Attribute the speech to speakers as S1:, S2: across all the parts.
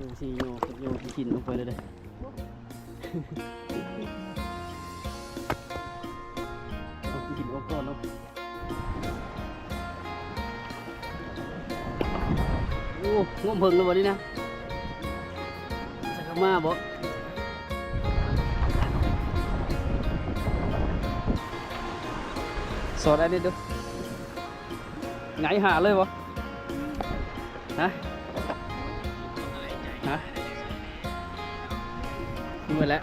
S1: ออสิโยกโยกกินออกไปเลยเด้อเอากินออกก่อนเนาะโอ้ง่วงเพิ่งแล้ววันนี้นะจะเข้ามาบ่สอดอะไรดูไงหาเลยบ่ฮะฮะ มือแล้ว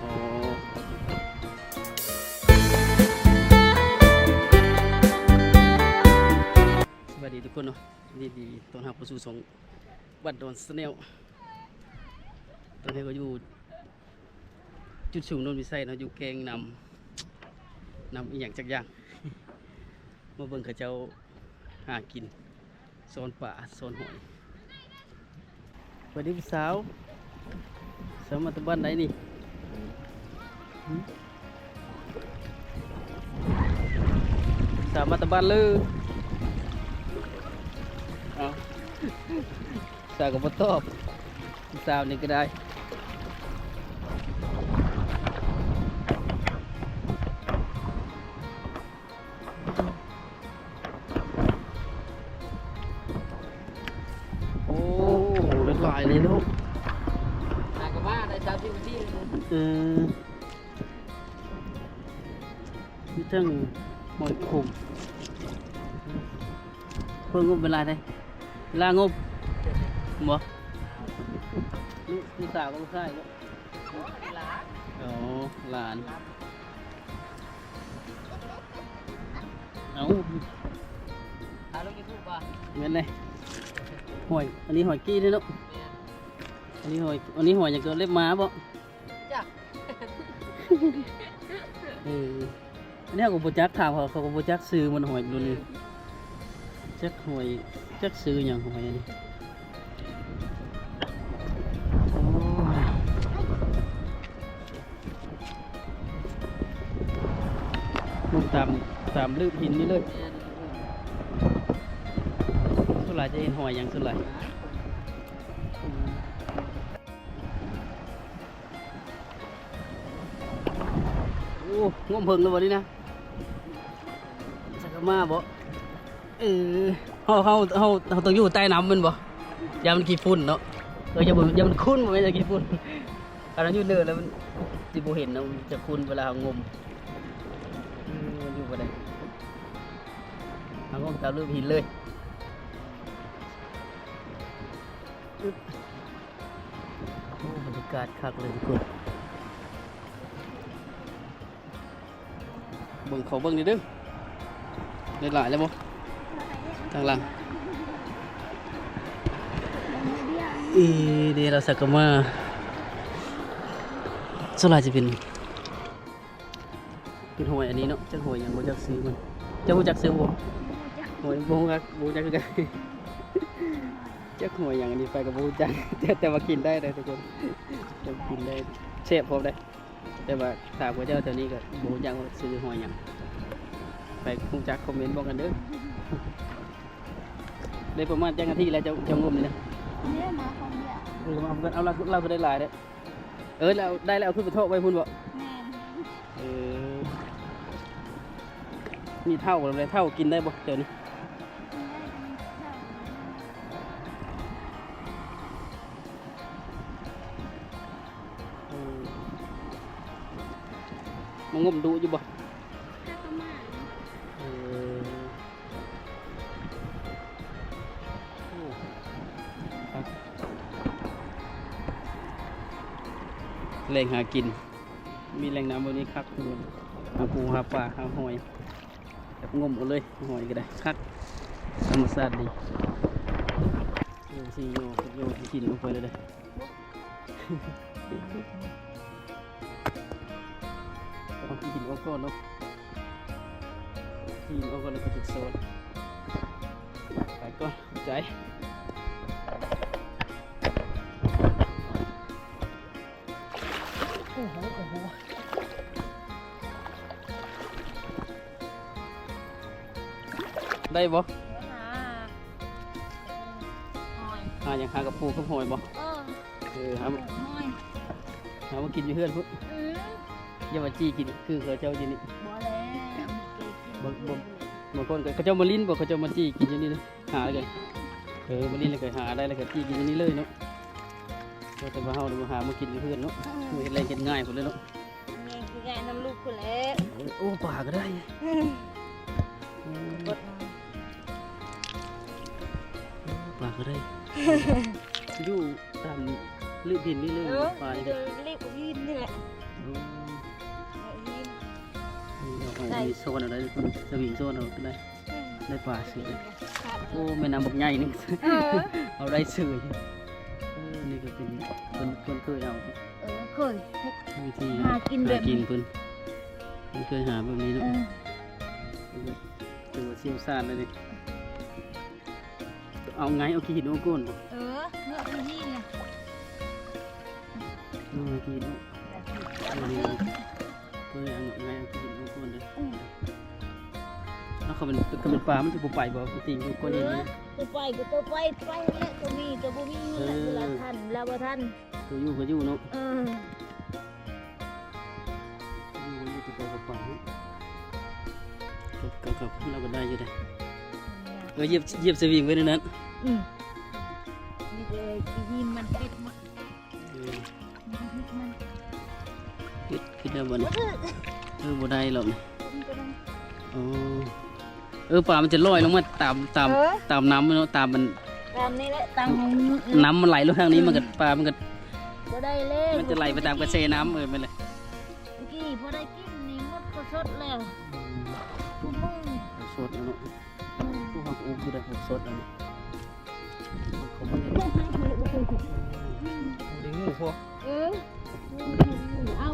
S1: โอ้สวัสดีทุกคนเนาะดีดีต้อนรับเข้าสู่สองบัดดอนสเนลตอนนี้ก็อยู่ จุดสูงโนนวิสัยเนาะอยู่แกงนำนำอีกอย่างจักอย่างมาเบิ่งเขาเจ้าหากินโซนป่าโซนหอยสวัสดีพี่สาว สาวมาตะบ้านไหนนี่หึสาวมาตะบ้านเลยเอาสาวก็บ่ตอบพี่สาวนี่ก็ได้าก
S2: ว่าได้สามสิบนาที
S1: เออมีทั้งหมอยขมเพิ่งงบเวลาได้เวลางบบ่ลูกลูกสาวกับลูกชายก็
S2: หลา
S1: อ๋อหลาน เอา
S2: หาลูกยูทูบป่ะ
S1: เงินเลยหอย อันนี้หอยกี้ด้วยลูก อันนี้หอยอันนี้หอยอย่างเกินเล็บม้าบ่
S2: จ้ะ
S1: เอออันนี้เขาก็บจักถามเขาเขาก็บจักซื้อมันหอยรุ่นนี้จักหอยจักซื้ออย่างหอยอันนี้โอ้ยลงตามตามลืบหินนี่เลยสุดหลายจะเห็นหอยอย่างสุดหลาย ง่วงเพิ่งแล้ววันนี้นะสักมาบ่เออเฮาเฮาเฮาเฮาต้องอยู่ใต้น้ำมันบ่ยามันขี้ฝุ่นเนาะเอออย่ามันอย่ามันคุ้นบ่แม่นจะขี้ฝุ่นอันนั้นอยู่เนินแล้วมันสิบ่เห็นเนาะจะคุ้นเวลาเฮางมอืมมันอยู่บ่ได้เฮางมตามรูปหินเลยอึ๊บโอ้บรรยากาศคักเลยทุกคน เบิ่งเขาเบิ่งนี่เด้อได้หลายแล้วบ่ทางหลังอีเดเราสักกะมาส่วนใหญ่จะเป็นเป็นหวยอันนี้เนาะจักหวยหยังบ่จักซื้อมันเจะบ่จักซื้อบ่หวยบ่จักบ่จักคือกันจักหวยหยังอันนี้ไปกับบ่จักแต่แต่ว่ากินได้เลยทุกคนจะกินได้แซ่บพร้อมได้ แต่ว่าถามว่าเจ้าแถวนี้ก็บ่จักว่าซื้อหวยหยังไปคงจักคอมเมนต์บอกกันเด้อได้ประมาณจักนาทีแล้วเจะจะงมนี่นะ
S3: เนี่ยมาคนเดียว
S1: เออเอาเงินเอาเราเราไปได้หลายเด้อเออเราได้แล้วเอาขึ้นไปโทษไว้พุ่นบ่
S3: แม่น
S1: เออมีเท่ากันเลยเท่ากินได้บ่เดี๋ยวนี้ มงมดูอยู่บ่
S3: ถ้าก็มา
S1: เออโอ้ครับแหล่งหากิน มีแหล่งน้ำบนนี้คักทุกคนหาปูหาปลาหาหอยจับงมเอาเลยหอยก็ได้คักธรรมชาติดีโยสิโยโยกินลงไปเลยเล้ว ก็จุดโซนไปก่อนใจโอ้โหโอ้โหได้บ่
S3: หาหอย
S1: หาอย่างหากับปูกับหอยบ่
S3: เออ
S1: เออหา
S3: น้อย
S1: หามากินอยู่เพื่อนพุ่น
S3: อืม
S1: อย่ามาจี้กินคือเขาเจ้ากินนี่
S3: บ่แล้วเกกิน
S1: บ่บ่ บางคนก็เขาเจ้ามาลิ้นบ่เขาเจ้ามาจี้กินอย่างนี้นะหาเลย เออมาลิ้นแล้วก็หาได้แล้วก็จี้กินอย่างนี้เลยเนาะแต่ว่าเฮาเนี่ยมาหามากินอยู่เพื่อนเนาะคือเฮ็ดอะไรเฮ็ดง่ายพุ่นเลยเนาะ
S3: นี่คือไงน้ำลูกคุณแล้ว
S1: โอ้ปลาก็ได้อืม
S3: กดมา
S1: ปลาก็ได้อยู่ตามลืบดินนี่เลย
S3: เออ
S1: ปลานี่
S3: เดี๋
S1: ก็
S3: ยวเรียกยินนี่แหละ
S1: เอามีโซนอะไรคนสวิงโซนเอาก็ได้ได้ปลาซื้อเลย
S3: ครับ
S1: โอ้แม่น้ำบักใหญ่นี่
S3: เออ
S1: เอาได้ซื้อเออนี่ก็เป็นคนคนเคยเอา
S3: เออเคย
S1: วิธี
S3: หากินแบบ
S1: หากินเพิ่นเพิ่นเคยหาแบบนี้
S3: เอ
S1: เนาะ
S3: อ
S1: ตัวเชี่ยวชาญเลยนี่เอาไงเอาขี้หินเอาก้นบ่
S3: เออเนื้อที่นี่เนี่ย
S1: เอาไงขี้หินเอา เอานี่อย่างไงเอาขี้หินเอาก้นเลยแล้วเขาเป็นเขาเป็นปลามันจะบ่ไปบ่จริงอยู่ก้นนี่นะ
S3: ตัวไปก็ตัวไปไปแล้วตัวมีตัวบ่มีเงินเวลาทันแล้วบ่ทัน
S1: ตัวอยู่ก็อยู่เนาะ
S3: เออ
S1: อยู่ก็อยู่ตัวกับปเนาะกับกับกับเราก็ได้อยู่เด้เออเหยียบเหยียบสวิงไว้ในนั้น
S3: อืมนี่เลย
S1: คิดคิดแล้วบ่นี่
S3: บ่ถือ
S1: เออบ่ได้หรอกนี่
S3: มันก็ต้อง
S1: อ๋อเออปลามันจะลอยลงมาตามตาม
S3: เออ
S1: ตามน้ำเนาะตามมัน
S3: ตามนี้แหละตามของ
S1: น้ำมันไหลลงทางนี้มันก็ปลามันก็
S3: บ่ได้เลย
S1: มันจะไหลไปตามกระแสน้ำเออไปเลย
S3: เมื่อกี้พอได้กินนี่หมดก็สดแล้วทุกมื้อ
S1: สดแล้วเนาะ
S3: อืม
S1: ผู้หักอุ้มอยู่ได้สดแล้วนี่เขาไม่ได้ ดึงงูพอ
S3: เออเอา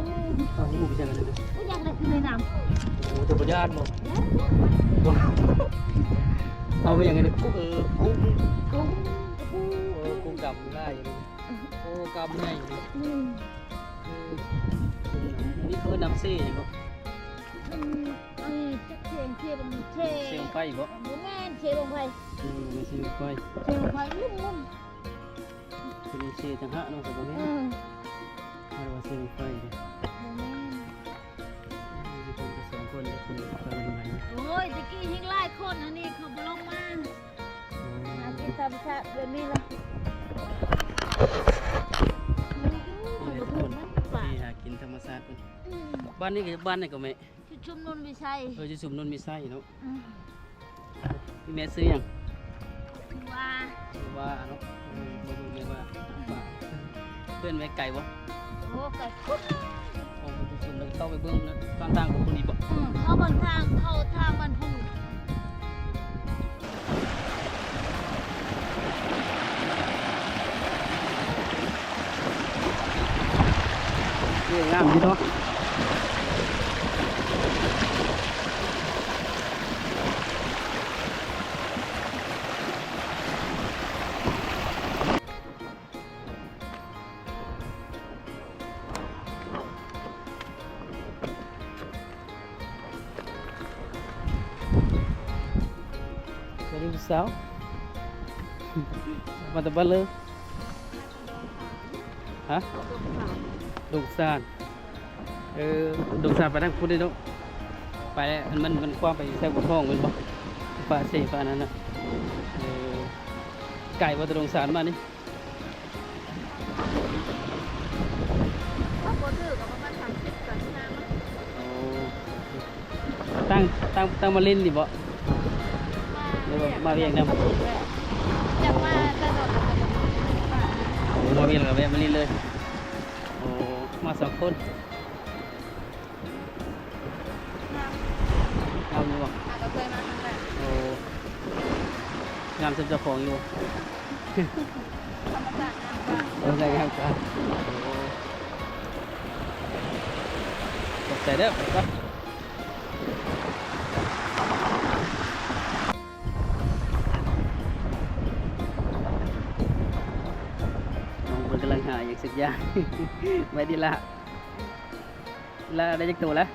S1: เอางูไปใช่กันเลย
S3: ไม่อยากได้คือในน้ำ
S1: โอ้จะประหยัดบ่เอาไปยังไงเนี่ยกุ้งเออกุ้ง
S3: กุ้ง
S1: เออกุ้งดำได้อยู่โอ้กำใหญ่เลยนี่คือน้ำเซ่ใช่ปะ
S3: อืมอันนี้จักเชียงเชียงเช
S1: เซ่ลงไปบ่
S3: บ่แม่นเชียงลงไป
S1: อืมไม่ใช่ลงไป
S3: เชียงไปลุ่มลุ่ม
S1: เป็นเซ่จังหะนาะแต่บ่
S3: เอ
S1: แม่น
S3: อ
S1: ถ้าว่าเซ่ลงไปเนี่ย
S3: บ่แม่น
S1: มีคนจะสองคนคนไปเป็นไง
S3: โอ้ยตะกี้ยิงหลายคนอันนี้เขาบลงมาอากินตามชาแบบนี้ล่ะมันอยู่เขาบ่ถูกมันป่า
S1: ที่หากินธรรมชาติเพิ่น
S3: อืม
S1: บ้านนี้ก็บ้านนี่ก็แม่
S3: ชุดชุมนุนวิชัย
S1: เออจะสุ่มนนมีไส้เนาะพี่แม่ซื้อยัง
S3: ว่า
S1: ว่าเนาะ เพื่อนไว้ไก่บ่
S3: โอ้ไก่คุด
S1: เอาไปสุ่มแล้วเข้าไปเบิ่งนะข้างทางของคนนี้บ่
S3: อืมเข้าบนทางเข้าทางบันพู
S1: เรื่องงามอยู่เนาะ สวัสดีผู้สาวมาแต่บ้านเลยฮะดงซานเออดงซานไปทางพุทธได้เนาะไปแล้วมันมันคว้างไปแถวบนท้องเป็นบ่ปลาเสปลานั้นนะเออไก่ว่าแตดงซานมานี่ตั้งตั้งตั้งมาเล่นดิบ่ มาเวียงนำ
S3: จากมาแต่ตอนนั้นก็บ่
S1: โอ้มาเวียนกับแวะมาเล่นเลยโอ้มาสองคนเอาอยู่บ่
S3: มาเคยมาครั้งแรก
S1: โอ้งามสมเจ้าของอยู่
S3: ธรรมชาติน้ำว่า
S1: เออไงครับจ้าตกใจเด้อไปก่อน กำลังหาอย่างสักอย่างไว้ดีละละได้จักตัวแล้ว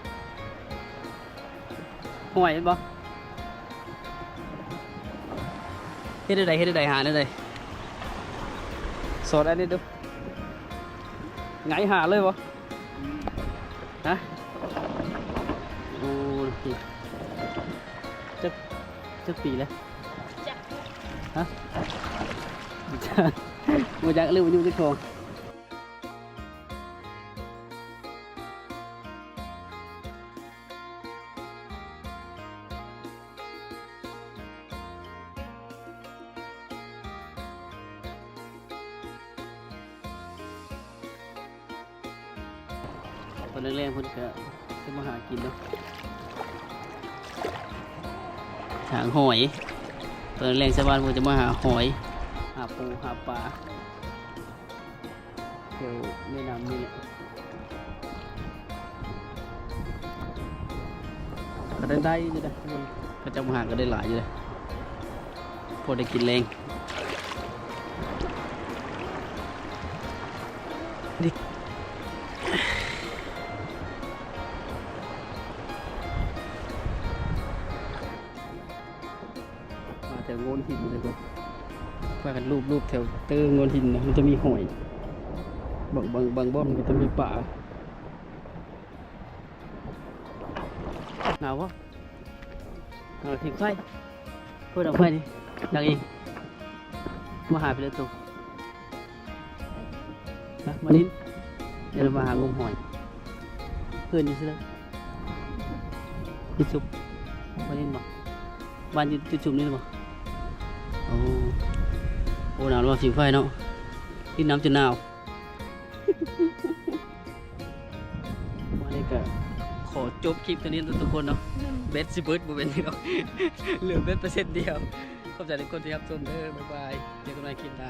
S1: ห่วยเห็นบ่เฮ็ดได้ใดเฮ็ดได้ใดหาได้ใดสอนอันนี้ดูไงหาเลยวะฮะโอ้ยจะจะปีแล้ว
S3: จัก
S1: ฮะจะมาจาก หางหอย ตอนแรกชาวบ้านผมจะมาหาหอย หาปูหาปลาเดี๋ยวแม่น้ำนี่แหละก็ได้ได้อยู่นะทุกคนก็จะมาหาก็ได้หลายอยู่เลยพอได้กินแรงดิ กันรูปรูปแถวเตอร์งอนหินนะมันจะมีหอยบางบางบางบ่อมันก็จะมีป่าหนาววะหนาวทิ้งไฟเพื่อนเอาไฟดิดังเองมาหาไปเลยตัวมามานินเดี๋ยวเรามาหางมหอยเพื่อนอยู่ซิเลยจุดชุบมานินบอกบ้านจุดชุบนี่หรือเปล่าโอ้ โอ้หนาวว่าสิงไฟเนาะที่น้ำจะหนาววันนี้ก็ขอจบคลิปตัวนี้ทุกคนเนาะเบสซิเบิร์ดบเป็นเนาะเหลือเบสเปอร์เซ็นต์เดียวขอบใจทุกคนที่รับชมเด้อบ๊ายบายเจอกันใหม่คลิปหน้า